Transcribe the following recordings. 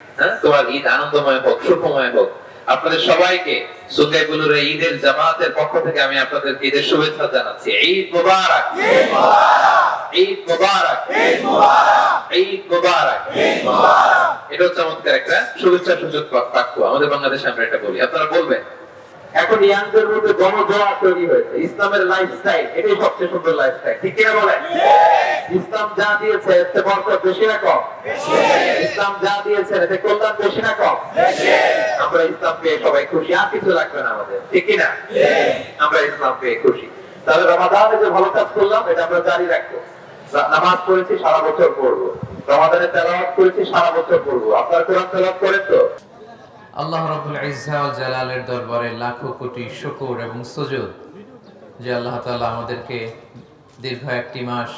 হ্যাঁ? আপনাদের সবাইকে ঈদের জামাতের পক্ষ থেকে আমি ঈদের শুভেচ্ছা জানাচ্ছি। ঈদ মুবারক। ঈদ মুবারক। ঈদ মুবারক। এটা চমৎকার একটা শুভেচ্ছা সুযোগ বাক্য আমাদের বাংলাদেশে আমরা এটা বলি। আপনারা বলবেন এখন ইয়াংদের মধ্যে গণজোয়ার তৈরি হয়েছে। ইসলামের লাইফস্টাইল এটাই সবচেয়ে সুন্দর লাইফস্টাইল ঠিক কিনা বলেন? ইসলাম যা দিয়েছে এতে বরকত বেশি না কম? ইসলাম যা দিয়েছে এতে কল্যাণ বেশি না কম? আমরা ইসলাম পেয়ে সবাই খুশি। আর কিছু লাগবে না আমাদের। ঠিক কিনা? আমরা ইসলাম পেয়ে খুশি। তাহলে রমাদানে যে ভালো কাজ করলাম এটা আমরা জারি রাখব। নামাজ পড়েছি সারা বছর পড়ব। রমাদানে তেলাওয়াত করেছি সারা বছর পড়ব। আপনার কোরআন তেলাওয়াত করেন তো? আল্লাহ রাব্বুল ইজ্জা ওয়াল জালালের দরবারে লাখো কোটি শুকর এবং সুজুদ যে আল্লাহ তাআলা আমাদেরকে দীর্ঘ একটি মাস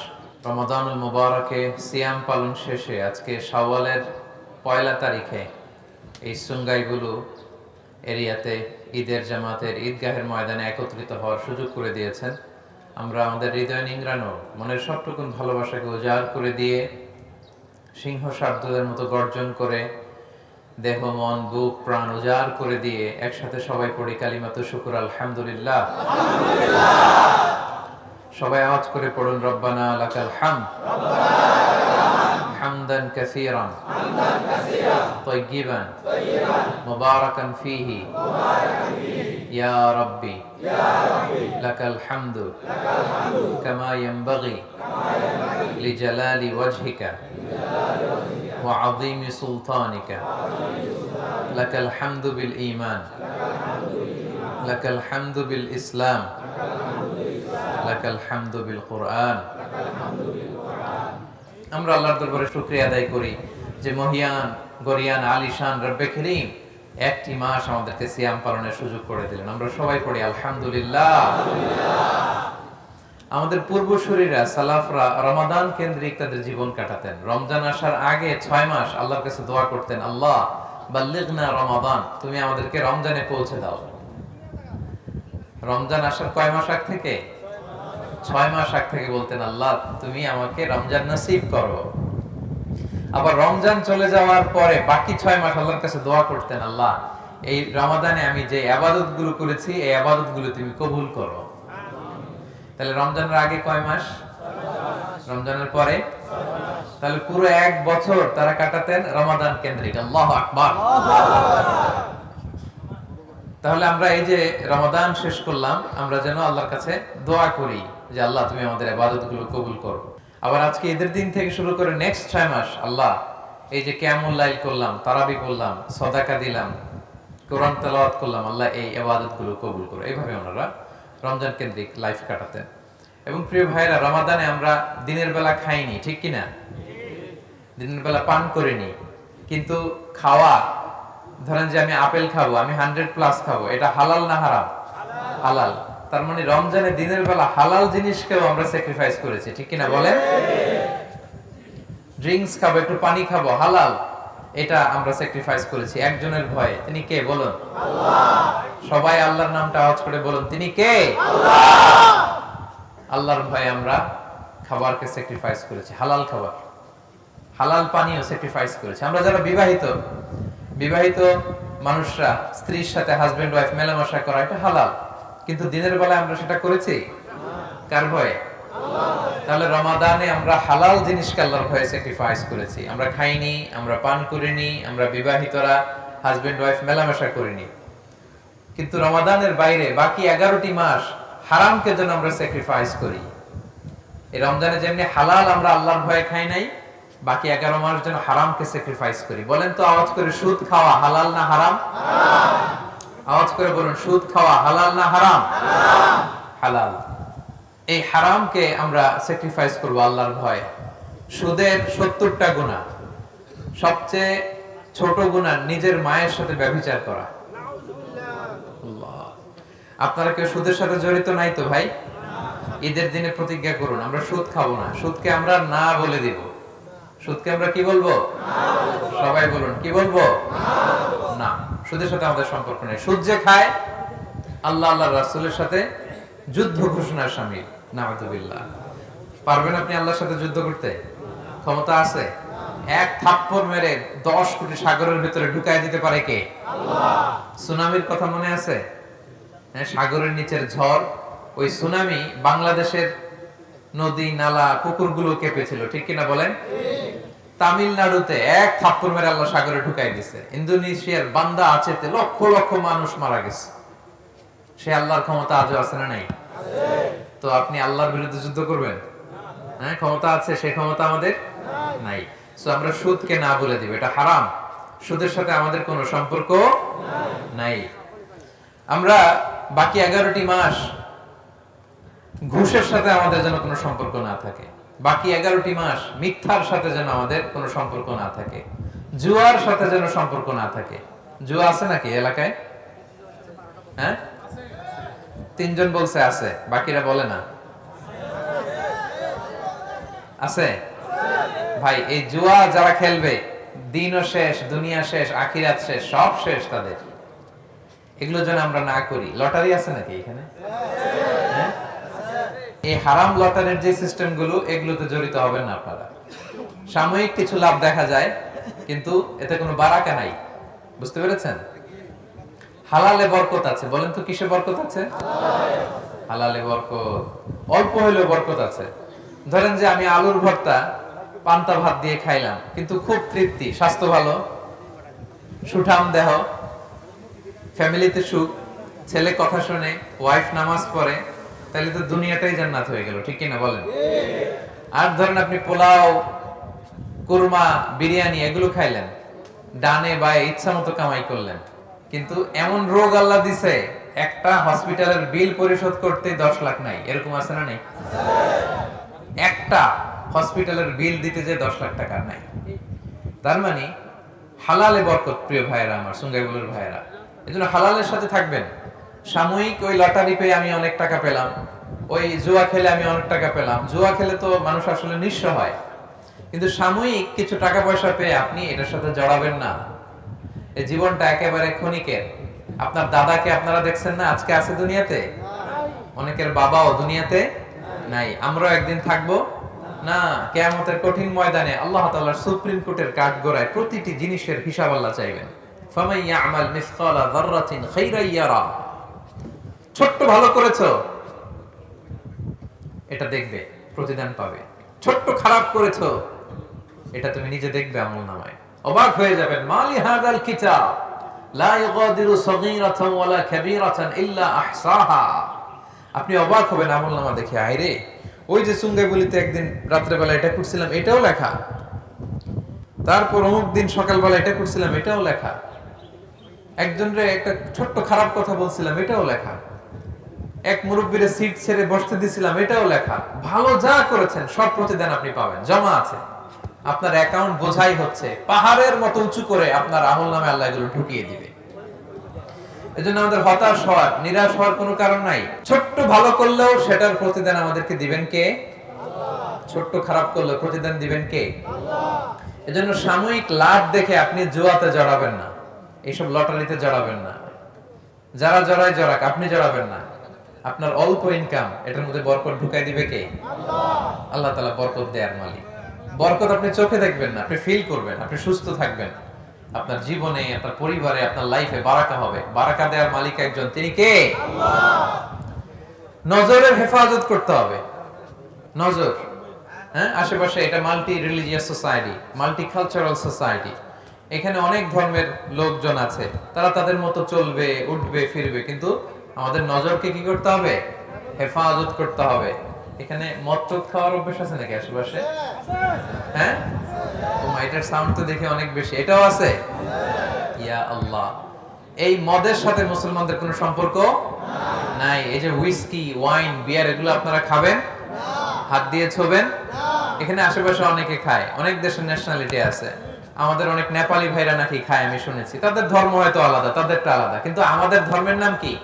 রমাদানুল মুবারকে সিয়াম পালন শেষে আজকে শাওয়ালের পয়লা তারিখে এই সুঙ্গাইগুলো এরিয়াতে ঈদের জামাতের ঈদগাহের ময়দানে একত্রিত হওয়ার সুযোগ করে দিয়েছেন। আমরা আমাদের হৃদয় নিংড়ানো, মনের সবটুকুন ভালোবাসাকে উজাড় করে দিয়ে সিংহ শাব্দদের মতো গর্জন করে দেহ মন বুক, প্রাণ উজাড় করে দিয়ে একসাথে সবাই পড়ি কালিমাত শুকুর, আলহামদুলিল্লাহ। সবাই আওয়াজ করে পড়ুন, রব্বানা আলাকাল হাম হামদান কাসীরান। তাইয়িবান মুবারাকান ফীহি। ইয়া রাব্বি। লাকাল হামদু। কামা ইয়ানবাগি। লিজালালি ওয়াজহিকা। وعظيم سلطانك لك الحمد بالإيمان لك الحمد بالإسلام لك الحمد بالقرآن আমরা আল্লাহর দরবারে শুকরিয়া আদায় করি যে মহিয়ান গরিয়ান আলিশান রব্বে করিম একটি মাস আমাদেরকে সিয়াম পালনের সুযোগ করে দিলেন আমরা সবাই পড়ি আলহামদুলিল্লাহ আমাদের পূর্বসূরীরা সালাফরা রমাদান কেন্দ্রিক তাদের জীবন কাটাতেন। রমজান আসার আগে ছয় মাস আল্লাহর কাছে দোয়া করতেন, আল্লাহ, বাল্লিগনা রমাদান, তুমি আমাদেরকে রমজানে পৌঁছে দাও। রমজান আসার কয় মাস আগ থেকে? ছয় মাস আগ থেকে বলতেন, আল্লাহ, তুমি আমাকে রমজান নসিব করো। আবার রমজান চলে যাওয়ার পরে বাকি ছয় মাস আল্লাহর কাছে দোয়া করতেন, আল্লাহ, এই রমাদানে আমি যে আবাদতগুলো করেছি, এই আবাদতগুলো তুমি কবুল করো। তাহলে রমজানের আগে কয় মাস? রমজানের পরে? তাহলে পুরো এক বছর তারা কাটাতেন রমাদান কেন্দ্রিক। আল্লাহ আকবার। তাহলে আমরা এই যে রমাদান শেষ করলাম, আমরা যেন আল্লাহর কাছে দোয়া করি যে আল্লাহ তুমি আমাদের আবাদতগুলো কবুল করো। আবার আজকে ঈদের দিন থেকে শুরু করে নেক্সট ছয় মাস আল্লাহ এই যে ক্যামুল লাইল করলাম, তারাবি করলাম, সদাকা দিলাম, কোরআন তেলাওয়াত করলাম, আল্লাহ এই আবাদতগুলো কবুল করো। এইভাবে ওনারা রমজান কেন্দ্রিক লাইফ কাটাতেন এবং প্রিয় ভাইরা রমাদানে আমরা দিনের বেলা খাইনি, ঠিক কিনা? দিনের বেলা পান করিনি। কিন্তু খাওয়া, ধরেন যে আমি আপেল খাব, আমি হান্ড্রেড প্লাস খাব, এটা হালাল না হারাম? হালাল। তার মানে রমজানে দিনের বেলা হালাল জিনিসকেও আমরা স্যাক্রিফাইস করেছি, ঠিক কিনা বলেন? ড্রিঙ্কস খাব, একটু পানি খাব, হালাল। এটা আমরা স্যাক্রিফাইস করেছি। একজনের ভয়ে। তিনি কে? বলুন। সবাই আল্লাহর নামটা আওয়াজ করে বলুন। তিনি কে? আল্লাহর ভয়ে আমরা খাবারকে স্যাক্রিফাইস করেছি। হালাল খাবার। হালাল পানিও স্যাক্রিফাইস করেছে। আমরা যারা বিবাহিত বিবাহিত মানুষরা স্ত্রীর সাথে হাজবেন্ড ওয়াইফ মেলামেশা করা এটা হালাল। কিন্তু দিনের বেলায় আমরা সেটা করেছি? কার ভয়ে? তাহলে রমাদানে আমরা হালাল জিনিসকে আল্লাহর ভয়ে স্যাক্রিফাইস করেছি। আমরা খাইনি, আমরা পান করিনি, আমরা বিবাহিতরা হাজবেন্ড ওয়াইফ মেলামেশা করিনি। কিন্তু রমাদানের বাইরে বাকি এগারোটি মাস হারামকে যেন আমরা স্যাক্রিফাইস করি। এই রমজানে যেমনি হালাল আমরা আল্লাহর ভয়ে খাই নাই, বাকি এগারো মাস যেন হারামকে স্যাক্রিফাইস করি। বলেন তো, আওয়াজ করে সুদ খাওয়া হালাল না হারাম? আওয়াজ করে বলুন, সুদ খাওয়া হালাল না হারাম? হালাল। এই হারামকে আমরা স্যাক্রিফাইস করব আল্লাহর ভয়ে। সুদের সত্তরটা গুণা। সবচেয়ে ছোট গুণা নিজের মায়ের সাথে ব্যভিচার করা। আপনারা কেউ সুদের সাথে জড়িত নাই তো ভাই? ঈদের দিনে প্রতিজ্ঞা করুন, আমরা সুদ খাব না। সুদকে আমরা না বলে দিব। সুদকে আমরা কি বলব? সবাই বলুন, কি বলব? না, সুদের সাথে আমাদের সম্পর্ক নেই। সুদ যে খায়, আল্লাহ আল্লাহ রাসুলের সাথে যুদ্ধ ঘোষণার সামিল। পারবেন আপনি আল্লাহর সাথে যুদ্ধ করতে? ক্ষমতা আছে? এক থাপ্পড় মেরে দশ কোটি সাগরের ভিতরে ঢুকাই দিতে পারে কে? সুনামির কথা মনে আছে? হ্যাঁ, সাগরের নিচের ঝড় ওই সুনামি বাংলাদেশের নদী নালা পুকুরগুলো কেঁপেছিল ঠিক কিনা বলেন? তামিলনাড়ুতে এক থাপ্পড় মেরে আল্লাহ সাগরে ঢুকাই দিছে। ইন্দোনেশিয়ার বান্দা আছেতে লক্ষ লক্ষ মানুষ মারা গেছে। সে আল্লাহর ক্ষমতা আজও আছে না নাই? তো আপনি আল্লাহর বিরুদ্ধে যুদ্ধ করবেন? হ্যাঁ ক্ষমতা আছে, সেই ক্ষমতা আমাদের নাই। সো আমরা সুদকে না বলে দিব, এটা হারাম। সুদের সাথে আমাদের কোনো সম্পর্ক নাই। আমরা বাকি এগারোটি মাস ঘুষের সাথে আমাদের যেন কোনো সম্পর্ক না থাকে। বাকি এগারোটি মাস মিথ্যার সাথে যেন আমাদের কোনো সম্পর্ক না থাকে। জুয়ার সাথে যেন সম্পর্ক না থাকে। জুয়া আছে নাকি এলাকায়? হ্যাঁ? তিনজন বলছে, আছে। বাকিরা বলে না। আছে? ভাই, এই জুয়া যারা খেলবে, দিনও শেষ, দুনিয়া শেষ, আখিরাত শেষ, সব শেষ তাদের। এগুলো যেন আমরা না করি। লটারি আছে নাকি এখানে? হ্যাঁ? এই হারাম লটারির যে সিস্টেমগুলো এগুলোতে জড়িত হবেন না আপনারা। সাময়িক কিছু লাভ দেখা যায়, কিন্তু এতে কোনো বারাকা নাই। বুঝতে পেরেছেন? হালালে বরকত আছে, বলেন তো কিসে বরকত আছে? হালালে বরকত, অল্প হইলেও বরকত আছে। ধরেন যে আমি আলুর ভর্তা পান্তা ভাত দিয়ে খাইলাম, কিন্তু খুব তৃপ্তি, স্বাস্থ্য ভালো, সুঠাম দেহ, ফ্যামিলিতে সুখ, ছেলে কথা শুনে, ওয়াইফ নামাজ পড়ে, তাহলে তো দুনিয়াটাই জান্নাত হয়ে গেল, ঠিক কিনা বলেন? আর ধরেন আপনি পোলাও, কুরমা, বিরিয়ানি, এগুলো খাইলেন, ডানে বায়ে ইচ্ছা মতো কামাই করলেন কিন্তু এমন রোগ আল্লাহ দিছে, একটা হসপিটালের বিল পরিশোধ করতে দশ লাখ নাই। এরকম আছে না নেই? একটা হসপিটালের বিল দিতে যে দশ লাখ টাকা নাই। তার মানে হালালে বরকত, প্রিয় ভাইয়েরা আমার, সুঙ্গাইবুলের ভাইয়েরা। এই জন্য হালালের সাথে থাকবেন। সাময়িক ওই লটারি পেয়ে আমি অনেক টাকা পেলাম। ওই জুয়া খেলে আমি অনেক টাকা পেলাম। জুয়া খেলে তো মানুষ আসলে নিঃস্ব হয়। কিন্তু সাময়িক কিছু টাকা পয়সা পেয়ে আপনি এটার সাথে জড়াবেন না। এই জীবনটা একেবারে ক্ষণিকের। আপনার দাদাকে আপনারা দেখছেন না? আজকে আছে দুনিয়াতে? অনেকের বাবাও দুনিয়াতে নাই। আমরাও একদিন থাকব? না, কেয়ামতের কঠিন ময়দানে আল্লাহ তাআলার সুপ্রিম কোর্টের কাঠ গড়ায় প্রতিটি জিনিসের হিসাব আল্লাহ চাইবেন। ফামান ইয়ামাল মিসকালা যাররাতিন খাইরান ইয়ারা। ছোট্ট ভালো করেছ। এটা দেখবে, প্রতিদান পাবে। ছোট্ট খারাপ করেছ। এটা তুমি নিজে দেখবে আমল নামায়। অবাক হয়ে যাবেন। মালি হাদাল কিতাব। লা ইগাদিরু সগীরাতান ওয়ালা কাবীরাতান ইল্লা আহসাহা। আপনি অবাক হবেন আমল নামা দেখে। আইরে, ওই যে সুঙ্গাই বলিতে একদিন রাত্রেবেলা এটা করছিলাম, এটাও লেখা। তারপর অমুক দিন সকালবেলা এটা করছিলাম, এটাও লেখা। একজনরে একটা ছোট্ট খারাপ কথা বলছিলাম, এটাও লেখা। এক মুরব্বীরে সিট ছেড়ে বসতে দিছিলাম, এটাও লেখা। ভালো যা করেছেন, সব প্রতিদান আপনি পাবেন, জমা আছে। আপনার অ্যাকাউন্ট বোঝাই হচ্ছে। পাহাড়ের মতো উঁচু করে আপনার আমল নামে আল্লাহ এগুলো ঢুকিয়ে দিবে। এজন্য আমাদের হতাশ হওয়ার, নিরাশ হওয়ার কোনো কারণ নাই। ছোট্ট ভালো করলেও সেটার প্রতিদান আমাদেরকে দিবেন কে? ছোট্ট খারাপ করলেও প্রতিদান দিবেন কে? এজন্য সাময়িক লাভ দেখে আপনি জোয়াতে জড়াবেন না। এইসব লটারিতে জড়াবেন না। যারা জড়ায় জড়াক, আপনি জড়াবেন না। আপনার অল্প ইনকাম এটার মধ্যে বরকত ঢুকাই দিবে কে? আল্লাহ। তালা বরকত দেয়ার মালিক। বরকত আপনি চোখে দেখবেন না, আপনি ফিল করবেন, আপনি সুস্থ থাকবেন। আপনার জীবনে, আপনার পরিবারে, আপনার লাইফে বারাকা হবে। বারাকা দেওয়ার মালিক একজন, তিনি কে? নজরের হেফাজত করতে হবে। নজর হ্যাঁ? আশেপাশে এটা multi religious society multi cultural society এখানে অনেক ধর্মের লোকজন আছে, তারা তাদের মতো চলবে, উঠবে, ফিরবে, কিন্তু আমাদের নজরকে কি করতে হবে? হেফাজত করতে হবে। এখানে মদ টদ খাওয়ার অভ্যাস আছে নাকি আশেপাশে? হ্যাঁ? ও এটার সাউন্ড তো দেখে অনেক বেশি। এটাও আছে? ইয়া আল্লাহ। এই মদের সাথে মুসলমানদের কোনো সম্পর্ক নাই? এই যে হুইস্কি ওয়াইন বিয়ার এগুলো আপনারা খাবেন? হাত দিয়ে ছোবেন? এখানে আশেপাশে অনেকে খায়। অনেক দেশের ন্যাশনালিটি আছে। আমাদের অনেক নেপালি ভাইরা নাকি খায়, আমি শুনেছি। তাদের ধর্ম হয়তো আলাদা, তাদেরটা আলাদা। কিন্তু আমাদের ধর্মের নাম কি?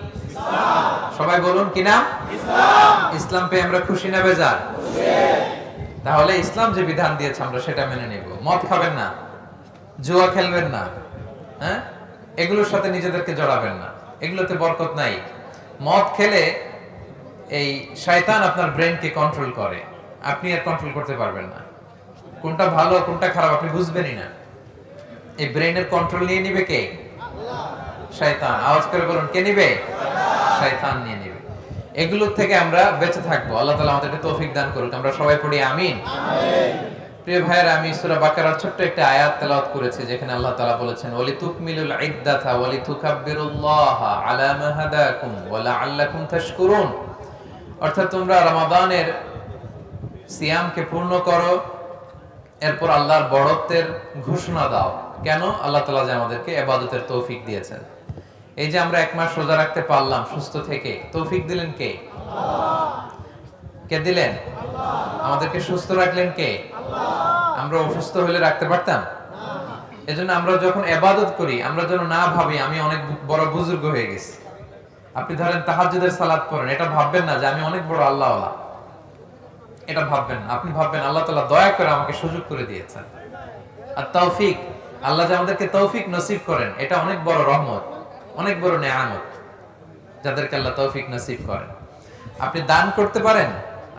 সবাই বলুন, কি নাম? ইসলাম। পেয়ে আমরা খুশি না বেজার? তাহলে ইসলাম যে বিধান দিয়েছে আমরা সেটা মেনে নেব। মদ খাবেন না, জুয়া খেলবেন না হ্যাঁ? এগুলোর সাথে নিজেদেরকে জড়াবেন না। এগুলোতে বরকত নাই। মদ খেলে এই শয়তান আপনার ব্রেনকে কন্ট্রোল করে। আপনি আর কন্ট্রোল করতে পারবেন না। কোনটা ভালো, কোনটা খারাপ আপনি বুঝবেনই না। এই ব্রেনের কন্ট্রোল নিয়ে নিবে কে? শয়তান। আওয়াজ করে বলুন, কে নিবে? শয়তান নিয়ে নিবে। এগুলোর থেকে আমরা বেঁচে থাকব। আল্লাহ তাআলা আমাদেরকে তৌফিক দান করুক। আমরা সবাই পড়ি আমিন। প্রিয় ভাইয়েরা আমি সূরা বাকারার ছোট্ট একটা আয়াত তেলাওয়াত করেছি যেখানে আল্লাহ তাআলা বলেছেন ওয়ালি তুকমিলুল ইদ্দাতা ওয়ালি তুকাব্বিরুল্লাহ আলা মা হাদাকুম ওয়া লাআল্লাকুম তাশকুরুন। অর্থাৎ তোমরা রমাদানের সিয়ামকে পূর্ণ করো এরপর আল্লাহর বড়ত্বের ঘোষণা দাও। কেন? আল্লাহ তালা যে আমাদেরকে এবাদতের তৌফিক দিয়েছেন। এই যে আমরা এক মাস রোজা রাখতে পারলাম সুস্থ থেকে, তৌফিক দিলেন কে? কে দিলেন? আমাদেরকে সুস্থ রাখলেন কে? আমরা অসুস্থ হলে রাখতে পারতাম? এজন্য আমরা যখন এবাদত করি, আমরা যেন না ভাবি, আমি অনেক বড় বুজুর্গ হয়ে গেছি। আপনি ধরেন তাহাজ্জুদের সালাত পড়েন, এটা ভাববেন না যে আমি অনেক বড় আল্লাহ এটা ভাববেন আপনি ভাববেন আল্লাহ তালা দয়া করে আমাকে সুযোগ করে দিয়েছেন। আর তৌফিক, আল্লাহ যে আমাদেরকে তৌফিক নসিব করেন, এটা অনেক বড় রহমত। অনেক বড় নেয়ামত, যাদেরকে আল্লাহ তৌফিক নসিব করেন। আপনি দান করতে পারেন,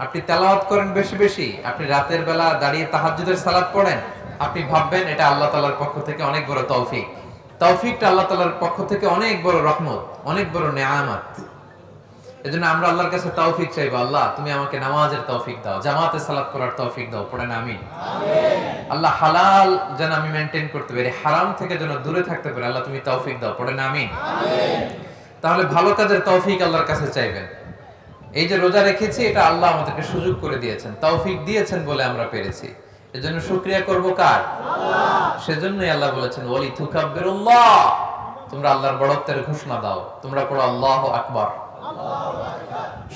আপনি তেলাওয়াত করেন বেশি বেশি, আপনি রাতের বেলা দাঁড়িয়ে তাহাজুদের সালাদ পড়েন, আপনি ভাববেন এটা আল্লাহ তালার পক্ষ থেকে অনেক বড় তৌফিক। তৌফিকটা আল্লাহ তালার পক্ষ থেকে অনেক বড় রহমত, অনেক বড় নেয়ামত। এজন্য আমরা আল্লাহর কাছে তৌফিক চাইব। আল্লাহ তুমি আমাকে নামাজের তৌফিক দাও জামাতে সালাত করার তৌফিক দাও পড়েন আমিন। আল্লাহ হালাল যেন আমি মেনটেন করতে পারি হারাম থেকে যেন দূরে থাকতে পারি আল্লাহ তুমি তৌফিক দাও পড়েন আমিন। তাহলে ভালো কাজের তৌফিক আল্লাহর কাছে চাইবেন। এই যে রোজা রেখেছি এটা আল্লাহ আমাদেরকে সুযোগ করে দিয়েছেন তৌফিক দিয়েছেন বলে আমরা পেরেছি। এজন্য শুকরিয়া করব কার? সেজন্যই আল্লাহ বলেছেন ওয়ালি তুকাব্বিরুল্লাহ। তোমরা আল্লাহর বড়ত্বের ঘোষণা দাও তোমরা পড়ো আল্লাহু আকবার।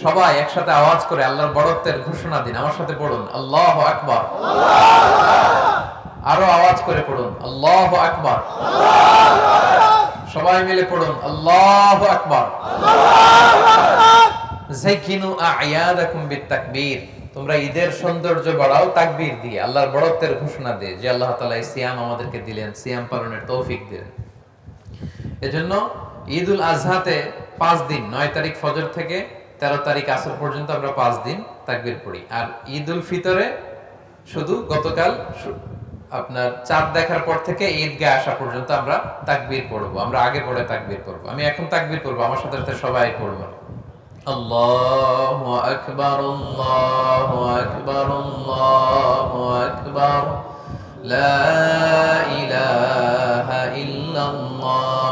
সবাই একসাথে আওয়াজ করে আল্লাহর বড়ত্বের ঘোষণা দিন। আমার সাথে পড়ুন। আল্লাহ আকবার। আরও আওয়াজ করে পড়ুন। আল্লাহ আকবার। সবাই মিলে পড়ুন। আল্লাহ আকবার। তোমরা ঈদের সৌন্দর্য বাড়াও, তাকবীর দিয়ে, আল্লাহর বড়ত্বের ঘোষণা দিয়ে, যে আল্লাহ এই সিয়াম আমাদেরকে দিলেন। সিয়াম পালনের তৌফিক দিলেন। এজন্য ঈদ উল আজহাতে পাঁচ দিন নয় তারিখ ফজর থেকে তেরো তারিখ আসর পর্যন্ত আমরা পাঁচ দিন তাকবির পড়ি আর ঈদ উল ফিতরে শুধু গতকাল শু- আপনার চাঁদ দেখার পর থেকে ঈদগাহ আসা পর্যন্ত আমরা তাকবির পড়বো আমরা আগে পড়ে তাকবির পড়বো আমি এখন তাকবির পড়বো আমার সাথে সাথে সবাই পড়বো আল্লাহু আকবার আল্লাহু আকবার আল্লাহু আকবার لا إله إلا الله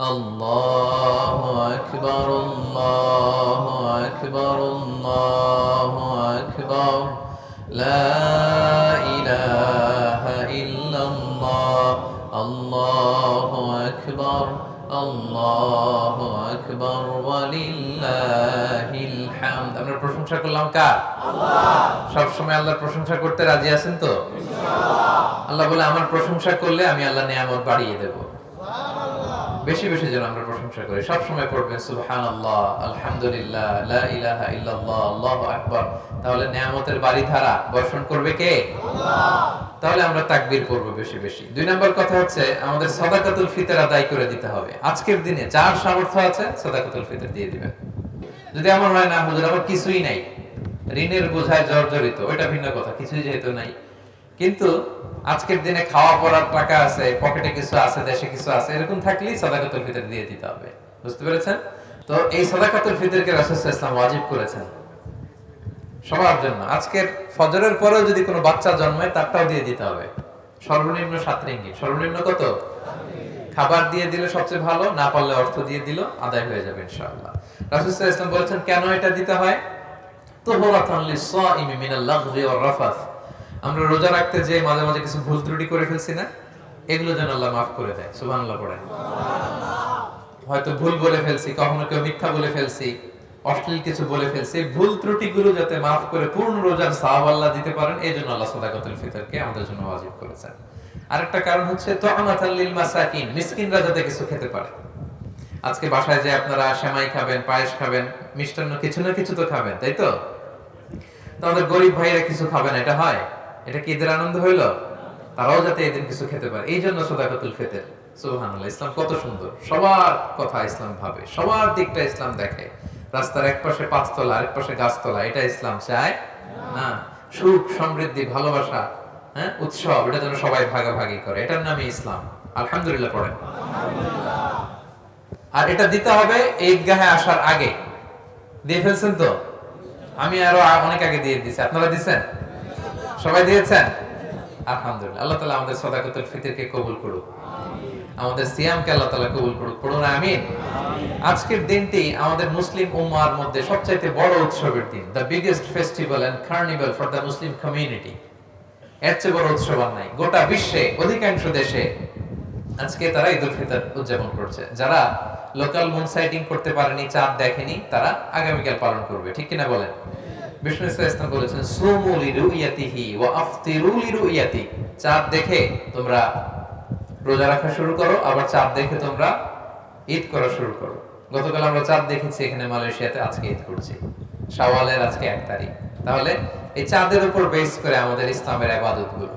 الله أكبر الله أكبر الله أكبر لا إله إلا الله الله أكبر الله أكبر ولله الحمد আমরা প্রশংসা করলাম কার সব সময় আল্লাহর প্রশংসা করতে রাজি আছেন তো আল্লাহ বলে আমার প্রশংসা করলে আমি আল্লাহ নিয়ামত বাড়িয়ে দেব বেশি বেশি যেন আমরা প্রশংসা করি। সব সময় পড়বেন সুবহানাল্লাহ আলহামদুলিল্লাহ লা ইলাহা ইল্লাল্লাহ আল্লাহু আকবার। তাহলে নিয়ামতের বাড়ি ধারা বর্ষণ করবে কে? তাহলে আমরা তাকবীর করব বেশি বেশি। দুই নম্বর কথা হচ্ছে আমাদের সাদাকাতুল ফিতর আদায় করে দিতে হবে। আজকের দিনে যার সামর্থ্য আছে সাদাকাতুল ফিতর দিয়ে দিবেন। যদি আমার হয় না হুজুর আমার কিছুই নাই। ঋণের বোঝায় জর্জরিত ওইটা ভিন্ন কথা কিছুই যেহেতু নাই। কিন্তু আজকের দিনে খাওয়া পড়ার টাকা আছে, পকেটে কিছু আছে, দেশে কিছু আছে, এরকম থাকলেই সাদাকাতুল ফিতর দিয়ে দিতে হবে। বুঝতে পেরেছেন? তো এই সাদাকাতুল ফিতরকে রাসূল ইসলাম ওয়াজিব করেছেন। সবার জন্য। আজকের ফজরের পরেও যদি কোনো বাচ্চা জন্মায়, তারটাও দিয়ে দিতে হবে। সর্বনিম্ন সাত রিঙ্গিত সর্বনিম্ন কত? খাবার দিয়ে দিলে সবচেয়ে ভালো, না পারলে অর্থ দিয়ে দিল আদায় হয়ে যাবে ইনশাআল্লাহ। রাসূল ওয়াসাল্লাম বলেছেন, কেন এটা দিতে হয়? তুহরাতান লিস-সাইমি মিনাল লাগবি ওয়ার রাফাস আমরা রোজা রাখতে যে মাঝে মাঝে কিছু ভুল ত্রুটি করে ফেলছি না, এগুলো যেন আল্লাহ মাফ করে দেয়, সুবহানাল্লাহ পড়েন। হয়তো ভুল বলে ফেলছি, কখনো কেউ মিথ্যা বলে ফেলছি, অশ্লীল কিছু বলে ফেলছি ভুল ত্রুটিগুলো যাতে মাফ করে পূর্ণ রোজার সাহাব আল্লাহ দিতে পারেন, এই জন্য আল্লাহ সাদাকাতুল ফিতরকে আমাদের জন্য ওয়াজিব করেছেন। আরেকটা কারণ হচ্ছে তুআমাতাল লিল মাসাকিন, মিসকিনরা যাতে কিছু খেতে পারে। আজকে বাসায় যে আপনারা সেমাই খাবেন, পায়েস খাবেন, মিষ্টান্ন কিছু না কিছু তো খাবেন, তাই তো? তো আমাদের গরিব ভাইরা কিছু খাবেন এটা হয়। এটা কি ঈদের আনন্দ হইল? তারাও যাতে এদিন কিছু খেতে পারে। এই জন্য সদাকাতুল ফিতর, সুবহানাল্লাহ, ইসলাম কত সুন্দর। সবার কথা ইসলাম ভাবে, সবার দিকটা ইসলাম দেখে। রাস্তার এক পাশে পাঁচতলা, আরেক পাশে গাছতলা, এটা ইসলাম চায়? না। সুখ, সমৃদ্ধি, ভালোবাসা হ্যাঁ উৎসব, এটা যেন সবাই ভাগাভাগি করে। এটার নামই ইসলাম। আলহামদুলিল্লাহ পড়েন। আর এটা দিতে হবে ঈদগাহে আসার আগে। দিয়ে ফেলছেন তো? আমি আরও অনেক আগে দিয়ে দিছি। আপনারা দিছেন? সবাই দিয়েছেন? আলহামদুলিল্লাহ। আল্লাহ তাআলা আমাদের সদাকতুল ফিতরকে কবুল করুক। আমাদের সিয়ামকে আল্লাহ তাআলা কবুল করুক। পড়ুন, আমিন। আজকের দিনটি আমাদের মুসলিম উম্মার মধ্যে সবচাইতে বড় উৎসবের দিন। The biggest festival and carnival for the Muslim community এর চেয়ে বড় উৎসব আর নাই। গোটা বিশ্বে, অধিকাংশ দেশে আজকে তারা ঈদুল ফিতর উদযাপন করছে। যারা লোকাল মুন সাইটিং করতে পারেনি, চাঁদ দেখেনি, তারা আগামীকাল পালন করবে। ঠিক কিনা বলেন? বিষ্ণু ইসলাম বলেছেন চাঁদ দেখে তোমরা রোজা রাখা শুরু করো, আবার চাঁদ দেখে তোমরা ঈদ করা শুরু করো। গতকাল আমরা চাঁদ দেখেছি এখানে মালয়েশিয়াতে, আজকে ঈদ করছি। আজকে এক তারিখ। তাহলে এই চাঁদের উপর বেস করে আমাদের ইসলামের আবাদতগুলো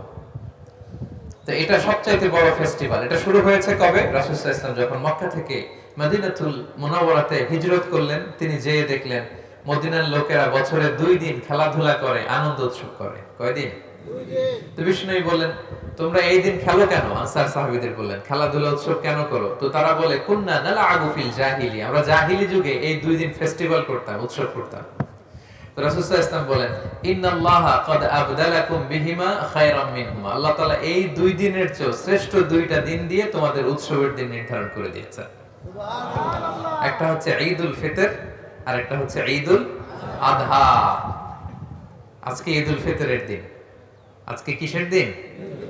তো এটা সবচাইতে বড় ফেস্টিভ্যাল। এটা শুরু হয়েছে কবে? রাসূল ওয়াসাল্লাম যখন মক্কা থেকে মদিনাতুল মুনাওয়ারাতে হিজরত করলেন, তিনি যেয়ে দেখলেন মদিনার লোকেরা বছরে দুই দিন খেলাধুলা করে আনন্দ উৎসব করে। কয়দিন? তো বিষ্ণু বললেন তোমরা এই দিন খেলো কেন? আনসার সাহাবীদের বললেন খেলাধুলা উৎসব কেন করো? তো তারা বলে কুন্না নালা আগুফিল জাহিলি। আমরা জাহিলি যুগে এই দুই দিন ফেস্টিভ্যাল করতাম উৎসব করতাম। বলেন আবদালাকুম বিহিমা খায়রাম মিনহুমা। আল্লাহ তাআলা এই দুই দিনের চেয়ে শ্রেষ্ঠ দুইটা দিন দিয়ে তোমাদের উৎসবের দিন নির্ধারণ করে দিয়েছেন। একটা হচ্ছে ঈদুল ফিতর আর একটা হচ্ছে ঈদুল আদহা আজকে ঈদুল ফিতরের দিন। আজকে কিসের দিন?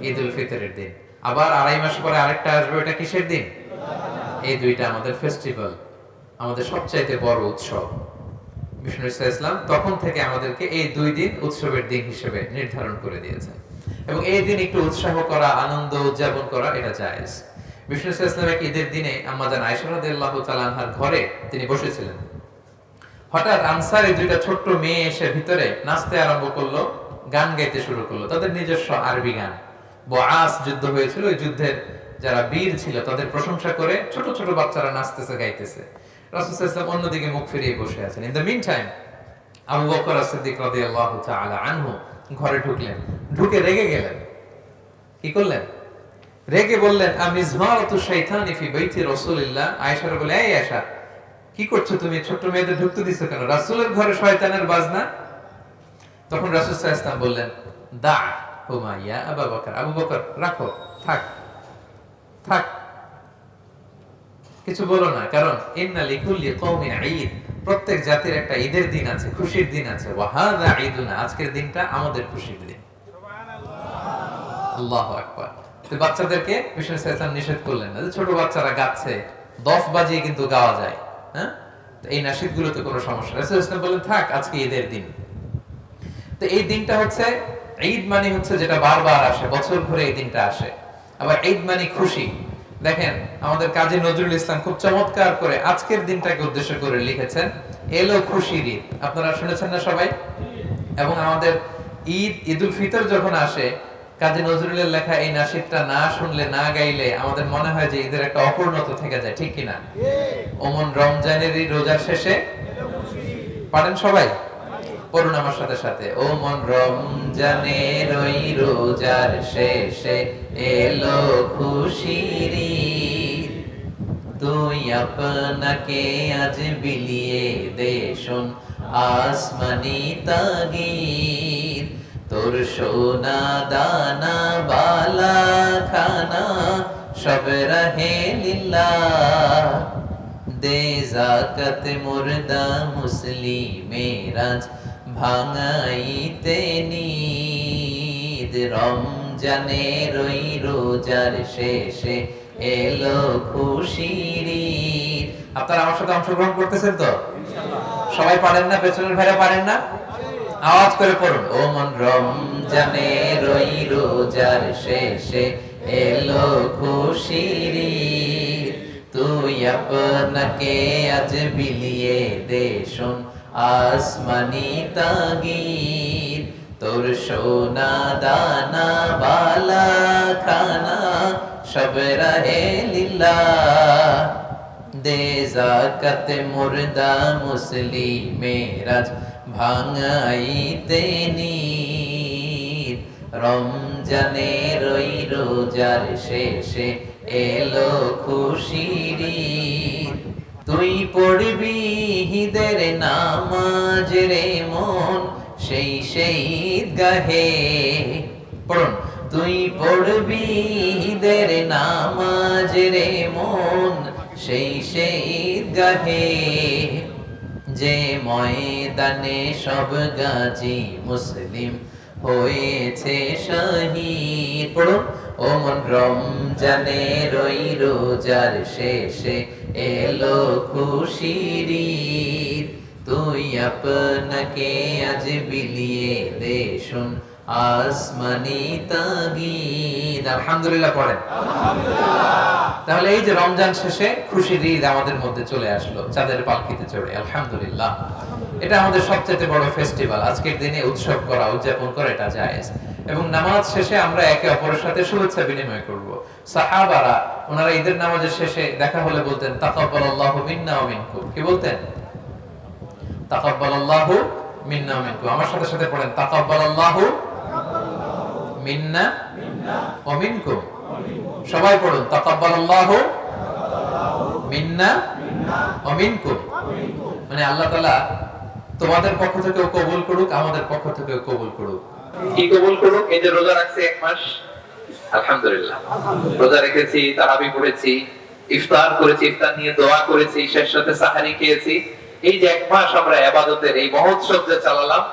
ঈদুল ফিতরের দিন। আবার আড়াই মাস পরে আরেকটা আসবে, ওটা কিসের দিন? এই দুইটা আমাদের ফেস্টিভ্যাল আমাদের সবচাইতে বড় উৎসব। বিষ্ণু ইসলাম তখন থেকে আমাদেরকে এই দুই দিন উৎসবের দিন হিসেবে নির্ধারণ করে দিয়েছেন। এবং এই দিন একটু উৎসাহ করা, আনন্দ উদযাপন করা, এটা জায়েজ। বিষ্ণু ইসা ইসলাম এক ঈদের দিনে আমাদের তালানহার ঘরে তিনি বসেছিলেন। হঠাৎ আনসার দুইটা ছোট্ট মেয়ে এসে ভিতরে নাচতে আরম্ভ করল, গান গাইতে শুরু করল। তাদের নিজস্ব আরবি গান। বআস যুদ্ধ হয়েছিল। ওই যুদ্ধের যারা বীর ছিল, তাদের প্রশংসা করে ছোট ছোট বাচ্চারা নাচতেছে, গাইতেছে। অন্যদিকে মুখ ফিরিয়ে বসে আছেন। In the mean time Abu Bakr রাদিয়াল্লাহু তাআলা আনহু ঘরে ঢুকলেন। ঢুকে রেগে গেলেন। কি করলেন? রেগে বললেন আমিজমারাতু শাইতানি ফি বাইতি রাসূলিল্লাহ। আয়েশার বলে এই আয়েশা কি করছ তুমি? ছোট্ট মেয়েদের ঢুকতে দিছো কেন? রাসূলের ঘরে শয়তানের বাজনা? তখন রাসূল ওয়াসাল্লাম বললেন, দা বকর। আবু বকর, রাখো, থাক থাক। কিছু বলো না, কারণ ইন্না লিকুল্লি ঈদ। প্রত্যেক জাতির একটা ঈদের দিন আছে, খুশির দিন আছে। ওয়া হাযা ঈদুনা, আজকের দিনটা আমাদের খুশির দিন। আকবার। তো বাচ্চাদেরকে নিষেধ করলেন ছোট বাচ্চারা গাচ্ছে, দফ বাজিয়ে কিন্তু গাওয়া যায়। হ্যাঁ? এই নাশিদগুলোতে কোনো সমস্যা রাসূল ইসলাম বললেন থাক, আজকে ঈদের দিন। তো এই দিনটা হচ্ছে, ঈদ মানে হচ্ছে যেটা বারবার আসে, বছর ঘুরে এই দিনটা আসে। আবার ঈদ মানে খুশি। দেখেন, আমাদের কাজী নজরুল ইসলাম খুব চমৎকার করে আজকের দিনটাকে উদ্দেশ্য করে লিখেছেন, এলো খুশির ঈদ। আপনারা শুনেছেন না সবাই? এবং আমাদের ঈদ, ঈদুল ফিতর যখন আসে কাজী নজরুলের লেখা এই নাসিদটা না শুনলে, না গাইলে আমাদের মনে হয় যে ঈদের একটা অপূর্ণতা থেকে যায়, ঠিক কিনা? ওমন রমজানের এই রোজার শেষে? পারেন সবাই? পড়ুন আমার সাথে সাথে। ও মন রমজানের ওই রোজার শেষে এলো খুশির। তুই আপনাকে আজ বিলিয়ে দে শোন, আসমানি তাগির সোনা দানা বালা খানা, সব রহে লিল্লাহ দে জাকাত মুর্দা মুসলিমেরাজ ভাঙাইতে নিদ। রমজানের ওই রোজার শেষে এলো খুশির। আপনারা আমার সাথে অংশগ্রহণ করতেছেন তো? সবাই পারেন না? পেছনের ভাইরা পারেন না? আওয়াজ করে পড়ুন। ও মন রমজানে রই রোজার শেষে এলো খুশির। তুই আপনাকে আজ বিলিয়ে দে শোন আসমানি তাগির তোর সোনা দানা, বালা, খানা, সব রহে লীলা। দে জাকাত মুর্দা মুসলিমেরাজ ভাঙাইতে নীর রমজানে রই রোজার শেষে এলো খুশির তুই পড়বি হিদের নামাজ রে মন সেই সেই গাহে পড়ুন তুই পড়বি ঈদের নামাজ রে মন সেই সেই গাহে যে ময়দানে সব গাজী মুসলিম হয়েছে শহীদ। পড়ুন ও মন রমজানে রই রোজার শেষে এলো খুশির। তুই আপনাকে আজ বিলিয়ে দে শুন আসমানি তাগিদ। আলহামদুলিল্লাহ পড়েন। তাহলে এই যে রমজান শেষে খুশির ঈদ আমাদের মধ্যে চলে আসলো, চাঁদের পালকিতে চড়ে, আলহামদুলিল্লাহ। এটা আমাদের সবচেয়ে বড় ফেস্টিভ্যাল আজকের দিনে উৎসব করা, উদযাপন করা এটা জায়েজ। এবং নামাজ শেষে আমরা একে অপরের সাথে শুভেচ্ছা বিনিময় করব। সাহাবারা, ওনারা ঈদের নামাজের শেষে দেখা হলে বলতেন, তাকাব্বালাল্লাহু মিন্না ওয়া মিনকুম। কি বলতেন? তাকাব্বালাল্লাহু মিন্না ওয়া মিনকুম। আমার সাথে সাথে পড়েন, তাকাব্বালাল্লাহু মিন্না ওয়া মিনকুম। সবাই পড়ুন, তাকাব্বালাল্লাহু মিন্না ওয়া মিনকুম। মানে আল্লাহ তাআলা তোমাদের পক্ষ থেকেও কবুল করুক, আমাদের পক্ষ থেকেও কবুল করুক। কি কবুল করুক? এই যে রোজা রাখছে এক মাস, আলহামদুলিল্লাহ। রোজা রেখেছি, তারাবি পড়েছি, ইফতার করেছি, ইফতার নিয়ে দোয়া করেছি শেষ সাথে সাহারি খেয়েছি। এই যে এক মাস আমরা ইবাদতের এই মহোৎসব যে চালালাম,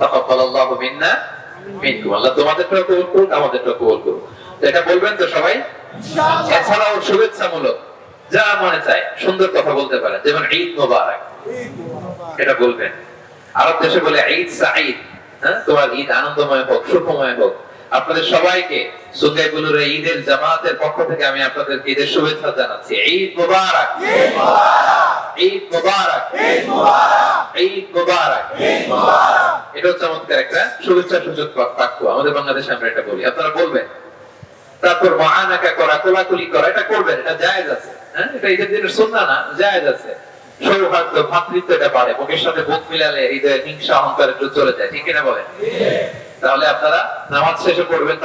তাকাব্বালাল্লাহু মিন্না মিনকুম। আল্লাহ তোমাদেরটাও কবুল করুক আমাদেরটাও কবুল করুক। এটা বলবেন তো সবাই? এছাড়াও শুভেচ্ছামূলক যা মনে চায় সুন্দর কথা বলতে পারেন। যেমন ঈদ মোবারক। এটা বলবেন। আরব দেশে বলে ঈদ সাঈদ হ্যাঁ? তোমার ঈদ আনন্দময় হোক সুখময় হোক। আপনাদের সবাইকে সুকাইবুলুর ঈদের জামাতের পক্ষ থেকে আমি আপনাদেরকে ঈদের শুভেচ্ছা জানাচ্ছি। ঈদ মোবারক। ঈদ মোবারক। ঈদ মোবারক। এটা চমৎকার একটা শুভেচ্ছা সুযোগ বাক্য আমাদের বাংলাদেশে আমরা এটা বলি। আপনারা বলবেন তারপর মহানাকা করা, কোলাকুলি করা, এটা করবেন, এটা জায়েজ আছে। হ্যাঁ? করবেন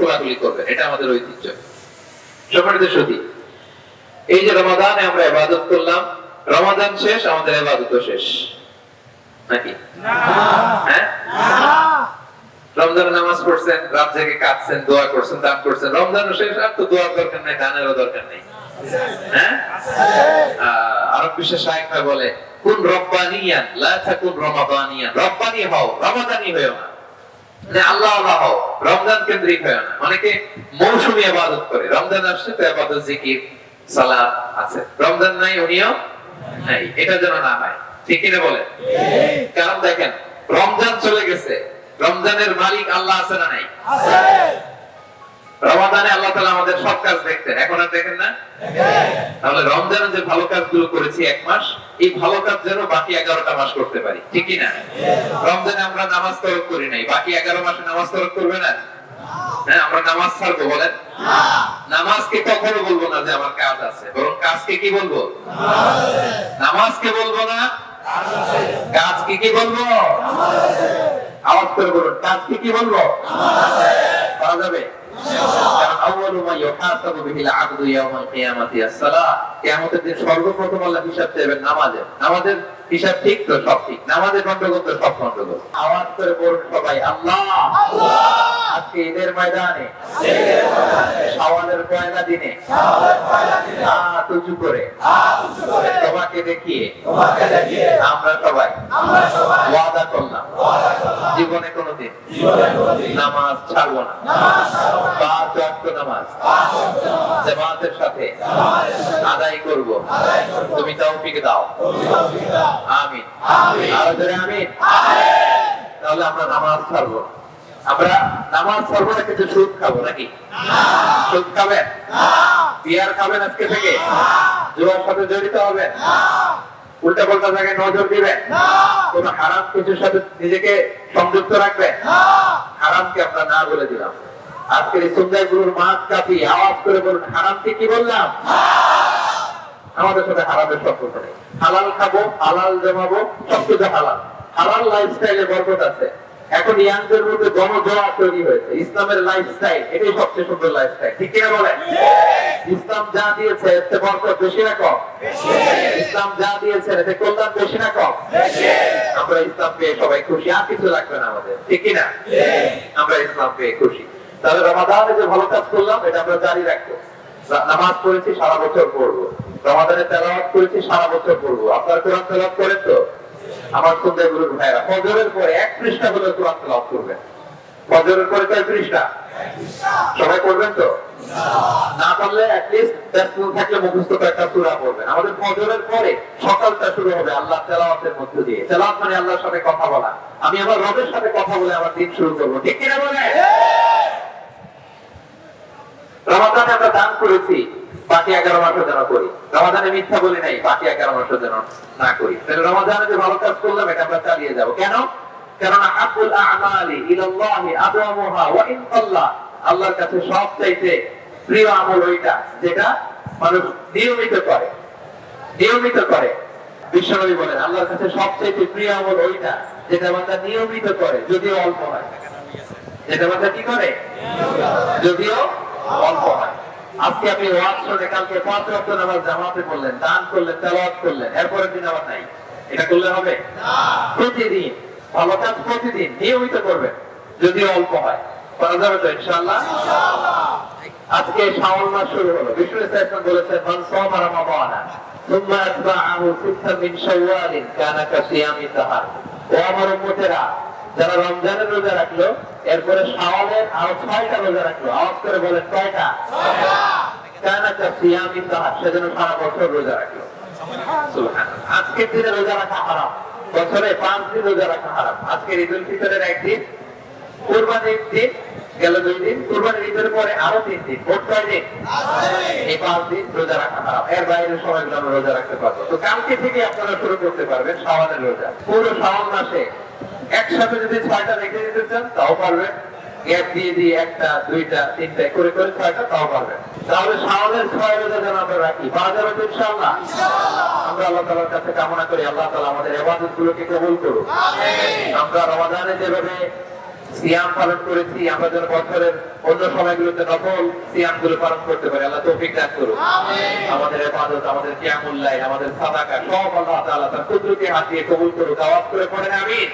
করবেন এটা আমাদের ঐতিহ্য। এই যে রমাদানে আমরা ইবাদত করলাম, রমাদান শেষ, আমাদের ইবাদত শেষ। নাকি? হ্যাঁ? রমজান নামাজ রাত দোয়া করছেন, দান করছেন। রমজান শেষ, আর তো দোয়ার দরকার নেই, দানেরও দরকার হ্যাঁ? বিশ্বের শায়েখরা বলে, কোন রব্বানিয়ান রব্বানি হও, রমাদানি না। মানে আল্লাহ আল্লাহ হও, রমজান কেন্দ্রিক হয়েও না। অনেকে মৌসুমী ইবাদত করে। রমজান আসছে, তো ইবাদত জিকির, সালাত আছে। রমজান নাই, উনিও নাই। এটা যেন না হয়। ঠিক কিনা বলেন? কারণ দেখেন রমজান চলে গেছে। রমজানের মালিক আল্লাহ আছে না নাই? রমাদানে আল্লাহ তাআলা আমাদের সব কাজ দেখতেন। এখন আর দেখেন না? তাহলে রমজানে যে ভালো কাজগুলো করেছি এক মাস এই ভালো কাজ যেন বাকি এগারোটা মাস করতে পারি। ঠিক না রমজানে আমরা নামাজ তরক করি নাই। বাকি এগারো মাসে নামাজ তরক করবে না? হ্যাঁ আমরা নামাজ ছাড়বো বলেন। নামাজকে কখনো বলব না যে আমার কাজ আছে। বরং কাজকে কি বলব? নামাজকে বলব না কাজকে কি বলব? আওয়াজ করে বলুন কাজকে কি বলব? করা যাবে? সর্বপ্রথম আল্লাহ হিসাব চাইবেন নামাজের। নামাজের হিসাব ঠিক তো সব ঠিক? নামাজের গন্ডগোল তো সব গন্ডগোল। আওয়াজ করে বলুন সবাই আল্লাহ! আজকে ঈদের ময়দানে সওয়ালের পয়লা দিনে হাত উঁচু করে তোমাকে দেখিয়ে আমরা সবাই ওয়াদা করলাম। জীবনে কোনোদিন নামাজ ছাড়বো না। পাঁচ ওয়াক্ত নামাজ জামাতের সাথে আদায় করব। তুমি তৌফিক দাও। আমিন। আরও জোরে আমিন। তাহলে আমরা নামাজ ছাড়বো। আমরা নামাজ ছাড়বো না কিন্তু সুদ খাব নাকি? সুদ খাবেন? বিয়ার খাবেন আজকে থেকে? জুয়ার সাথে জড়িত হবেন? উল্টা পাল্টা জায়গায় নজর দিবেন কোন হারাম কিছুর সাথে নিজেকে সংযুক্ত রাখবেন হারামকে আমরা না বলে দিলাম। আজকের এই সুন্দর গুরুর মাছ কাপি আওয়াজ করে বলুন হারামকে কি বললাম? আমাদের সাথে হারামের সম্পর্ক নেই। হালাল খাব হালাল জমাবো সবকিছু হালাল। হালাল লাইফস্টাইলে বরকত আছে। এখন ইয়াংদের মধ্যে গণজোয়া তৈরি হয়েছে। ইসলামের লাইফস্টাইল এটাই সবচেয়ে সুন্দর লাইফস্টাইল ঠিক কিনা বলেন? ইসলাম যা দিয়েছে এতে বরকত বেশি না কম? ইসলাম যা দিয়েছে এতে কল্যাণ বেশি না কম? আমরা ইসলাম পেয়ে সবাই খুশি। আর কিছু লাগবে না আমাদের। ঠিক কিনা আমরা ইসলাম পেয়ে খুশি। তাহলে রমাদানে যে ভালো কাজ করলাম এটা আমরা জারি রাখব। না- নামাজ পড়েছি সারা বছর পড়ব। রমাদানে তেলাওয়াত করেছি সারা বছর পড়ব। আপনার কোরআন তেলাওয়াত করেন তো? আমার সন্ধ্যা গুরুর ভাইরা ফজরের পরে এক পৃষ্ঠা করে কোরআন তেলাওয়াত করবেন। ফজরের পরে কয় পৃষ্ঠা? সবাই করবেন তো? না পারলে থাকলে মুখস্থ কয়েকটা সূরা পড়বেন। আমাদের ফজরের পরে সকালটা শুরু হবে আল্লাহ তেলাওয়াতের মধ্য দিয়ে। তেলাওয়াত মানে আল্লাহর সাথে কথা বলা। আমি আমার রবের সাথে কথা বলে আমার দিন শুরু করব। ঠিক কিনা বলে? রমাদানে আমরা দান করেছি, বাকি এগারো মাসও যেন করি। রমাদানে মিথ্যা বলি নাই, বাকি এগারো মাসও যেন না করি। তাহলে রমাদানে যে ভালো কাজ করলাম, এটা আমরা চালিয়ে যাব। কেন? কেননা আকুল আমালি ইলাল্লাহি ওয়া ইন আল্লাহ আল্লাহর কাছে সব চাইতে প্রিয় আমল ওইটা, যেটা মানুষ নিয়মিত করে। নিয়মিত করে। বিশ্বনবী বলেন, আল্লাহর কাছে প্রিয় আমল ওইটা, যেটা বান্দা নিয়মিত করে, যদিও অল্প হয়। যেটা বান্দা কি করে? যদিও অল্প হয়। আজকে আপনি ওয়াজ শুনে কালকে পাঁচ রক্ত নামাজ জামাতে করলেন, দান করলেন, তেলাওয়াত করলেন, এরপরের দিন আবার নাই। এটা করলে হবে? প্রতিদিন। ভালো কাজ প্রতিদিন নিয়মিত করবে যদি অল্প হয়। করা যাবে তো ইনশাল্লাহ আজকে শাওয়াল মাস শুরু হলো। বিষ্ণু ইসলাম বলেছে মান সামা রামাদানা সুম্মা আতবাআহু সিত্তান মিন শাওয়ালিন কানা কাসিয়ামি তাহার। ও আমার উম্মতেরা যারা রমজানের রোজা রাখল এরপরে শাওয়ালের আরও ছয়টা রোজা রাখল। আওয়াজ করে বলেন কয়টা কানা কাসিয়ামি তাহার সেজন্য সারা বছর রোজা রাখল। আজকের দিনে রোজা রাখা হারাম। বছরে পাঁচ দিন রোজা রাখা হারাম। আজকের ঈদুল ফিতরের একদিন কোরবানির দিন গেল দুই দিন কোরবানির ঈদের পরে আরও তিন দিন মোট ছয় দিন? এই পাঁচ দিন রোজা রাখা হারাম। এর বাইরে সবাই আমরা রোজা রাখতে পারব। তো কালকে থেকে আপনারা শুরু করতে পারবেন সাবানের রোজা। পুরো সাবান মাসে একসাথে যদি ছয়টা রেখে দিতে চান তাও পারবেন। গ্যাপ দিয়ে দিয়ে একটা দুইটা তিনটা করে করে ছয়টা তাও পারবেন তাহলে শাওয়ালের ছয় রোজা যেন আমরা রাখি। পাওয়া যাবে তো ইনশাআল্লাহ? আমরা আল্লাহ তাআলার কাছে কামনা করি আল্লাহ তাআলা আমাদের ইবাদত গুলোকে কবুল করুন আমরা রমাদানে যেভাবে সিয়াম পালন করেছি আমরা যেন বছরের অন্য সময়গুলোতে নকল সিয়ামগুলো পালন করতে পারি আল্লাহ তৌফিক দান করুন আমাদের ইবাদত আমাদের কিয়ামুল্লাহ আমাদের সাদাকা সব আল্লাহ তাআলা তার কুদরতি হাত দিয়ে কবুল করুক। আওয়াজ করে পড়েন আমিন।